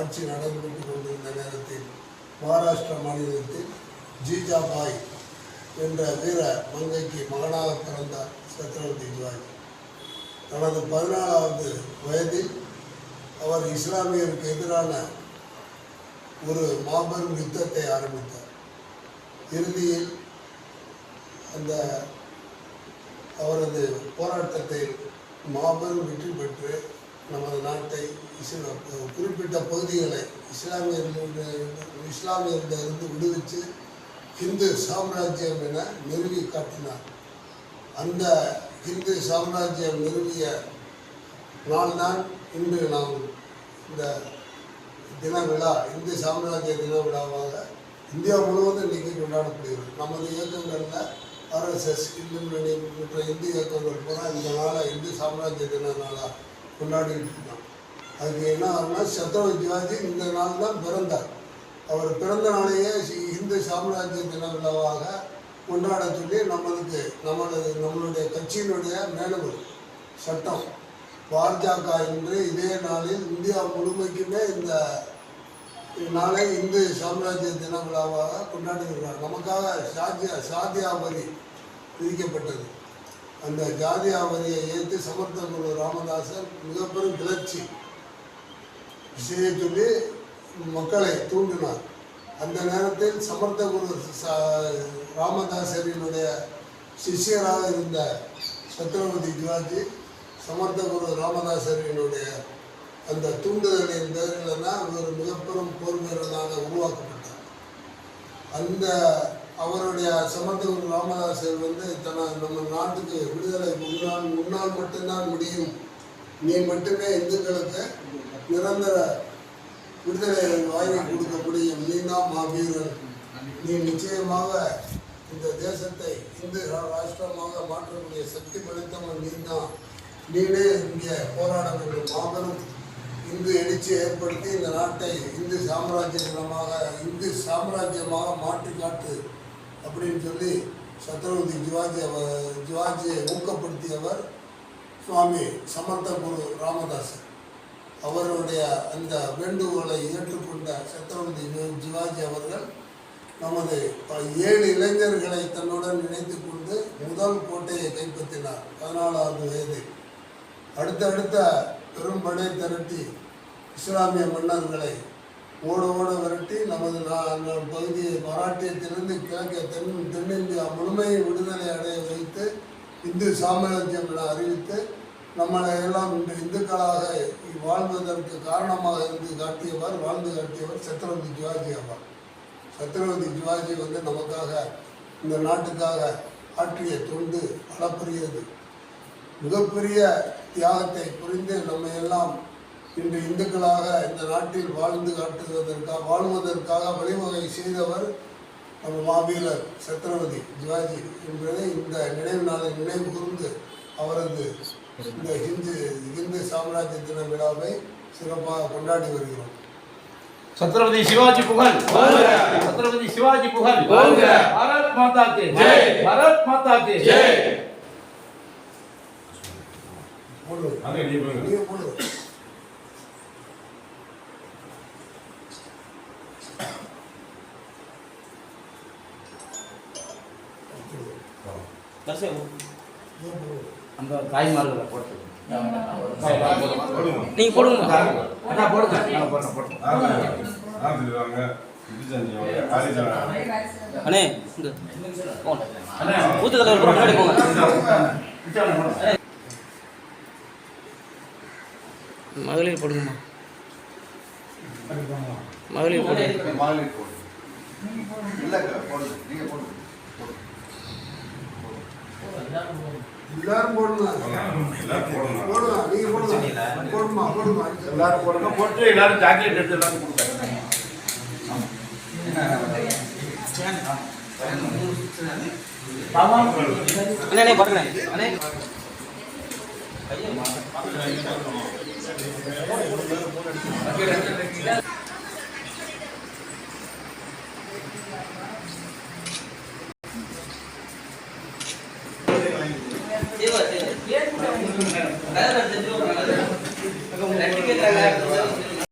ஆட்சி நடைபெற்று கொண்டிருந்த நேரத்தில் மகாராஷ்டிரா மாநிலத்தில் ஜிஜாபாய் என்ற வீர மங்கைக்கு மகனாக பிறந்தார் சத்ரவதி சிவாஜி தனது பதினாலாவது வயதில் அவர் இஸ்லாமியருக்கு எதிரான ஒரு மாபெரும் யுத்தத்தை ஆரம்பித்தார். இறுதியில் அந்த அவரது போராட்டத்தை மாபெரும் வெற்றி பெற்று நமது நாட்டை குறிப்பிட்ட பகுதிகளை இஸ்லாமியர்களுடைய இருந்து விடுவித்து இந்து சாம்ராஜ்யம் என நிறுவி காட்டினார். அந்த இந்து சாம்ராஜ்யம் நிறுவிய நாள்தான் இன்று நாம் இந்த தின விழா இந்து சாம்ராஜ்ய தின விழாவாக இந்தியா முழுவதும் இன்றைக்கி கொண்டாடப்படுகிறது. நமது இயக்கங்களில் ஆர்எஸ்எஸ் இந்து முன்னணி மற்ற இந்து இயக்கங்கள் பூரா இந்த நாளை இந்து சாம்ராஜ்ய தின நாளாக கொண்டாடிட்டு இருக்கோம். அதுக்கு என்ன ஆகுனா சத்ரபதி சிவாஜி இந்த நாள் தான் பிறந்தார். அவர் பிறந்த நாளையே சி- இந்து சாம்ராஜ்ய தின விழாவாக கொண்டாட சொல்லி நம்மளுக்கு நம்மளது நம்மளுடைய கட்சியினுடைய மேலவர் சட்டம். பாஜக என்று இதே நாளில் இந்தியா முழுமைக்குமே இந்த நாளை இந்து சாம்ராஜ்ய தின விழாவாக கொண்டாடுகிறார். நமக்காக சாத்தியா சாதியா வரி விதிக்கப்பட்டது. அந்த ஜாதியாபரியை ஏற்று சமர்த்த குரு ராமதாசர் மிகப்பெரும் கிளர்ச்சி. செய்ய சொல்லி மக்களை தூண்டினார். அந்த நேரத்தில் சமர்த்த குரு ச- ராமதாசரினுடைய சிஷ்யராக இருந்த சத்ரபதி சிவாஜி சமர்த்த குரு ராமதாசரினுடைய அந்த தூண்டுதலின் பேரில் தான் ஒரு மிகப்பெரும் போர் வீரனாக உருவாக்கப்பட்டார். அந்த அவருடைய சமர்த்த குரு ராமதாசர் வந்து தன நம்ம நாட்டுக்கு விடுதலை முன்னால் முன்னால் மட்டும்தான் முடியும் நீ மட்டுமே இந்துக்களுக்கு நிரந்தர விடுதலை வாங்கி கொடுக்கக்கூடிய முடியும் நீ தான் நீ நிச்சயமாக இந்த தேசத்தை இந்து ரா- ராஷ்டிரமாக மாற்றக்கூடிய சக்தி படைத்தவன் நீ தான் நீனே இங்கே போராட வேண்டும். மாபெரும் இந்து எழுச்சி ஏற்படுத்தி இந்த நாட்டை இந்து சாம்ராஜ்யமாக இந்து சாம்ராஜ்யமாக மாற்றி காட்டு அப்படின்னு சொல்லி சத்ரபதி சிவாஜி அவர் சிவாஜியை ஊக்கப்படுத்தியவர் சுவாமி சமர்த்த குரு ராமதாஸ் அவருடைய அந்த வேண்டுகோளை ஏற்றுக்கொண்ட சத்ரபதி சிவாஜி அவர்கள் நமது ப- ஏழு இளைஞர்களை தன்னுடன் இணைத்து கொண்டு முதல் கோட்டையை கைப்பற்றினார். பதினாலாவது வயதில் அடுத்தடுத்த பெரும்படை திரட்டி இஸ்லாமிய மன்னர்களை ஓட ஓட விரட்டி நமது நா- பகுதியை மராட்டியத்திலிருந்து கிழக்கே தென் தென்னிந்தியா முழுமையை விடுதலை அடைய வைத்து இந்து சாம்ராஜ்யம் என அறிவித்து நம்மளை எல்லாம் இன்று இந்துக்களாக வாழ்வதற்கு காரணமாக இருந்து காட்டியவர் வாழ்ந்து காட்டியவர் சத்ரபதி சிவாஜி ஆவார். சத்ரபதி சிவாஜி வந்து நமக்காக இந்த நாட்டுக்காக ஆற்றிய தொண்டு அளப்பரியது. மிகப்பெரிய தியாகத்தை புரிந்து நம்ம எல்லாம் இன்று இந்துக்களாக இந்த நாட்டில் வாழ்ந்து காட்டுவதற்காக வாழ்வதற்காக வழிவகை செய்தவர் நம்ம மாவீரர் சத்ரபதி சிவாஜி என்பதை இந்த நினைவு நாளை நினைவு கூர்ந்து அவரது இந்த ஹிந்து ஹிந்து சாம்ராஜ்ய தின விழாவை சிறப்பாக கொண்டாடி வருகிறோம். சத்ரபதி சிவாஜி புகழ். சத்ரபதி சிவாஜி புகழ். பாரத் மாதா கே பாரத் மாதா கே Gracias. அந்த தாய்மார்களை போட்டு. நீங்க போடுங்க. அண்ணா ஊத்து தலைவர் முன்னாடி போங்க மகளிர் போடுங்கம்மா. மகளிர் போடுங்க. நீங்க போடுங்க. எல்லாரும் போடலாம் எல்லாரும் போடணும். போடலாம் நீங்க போடலாம் போடுமா போடுமா எல்லாரும் போடுங்க போட்டு எல்லாரும் சாக்லேட் எடுத்து எல்லாரும் கொடுத்தாங்க ஆமா அண்ணே அண்ணே பாருங்க அண்ணே போடுமா દેવા છે. બરાબર છે જો. પ્રેક્ટિકલ લગાવ્યો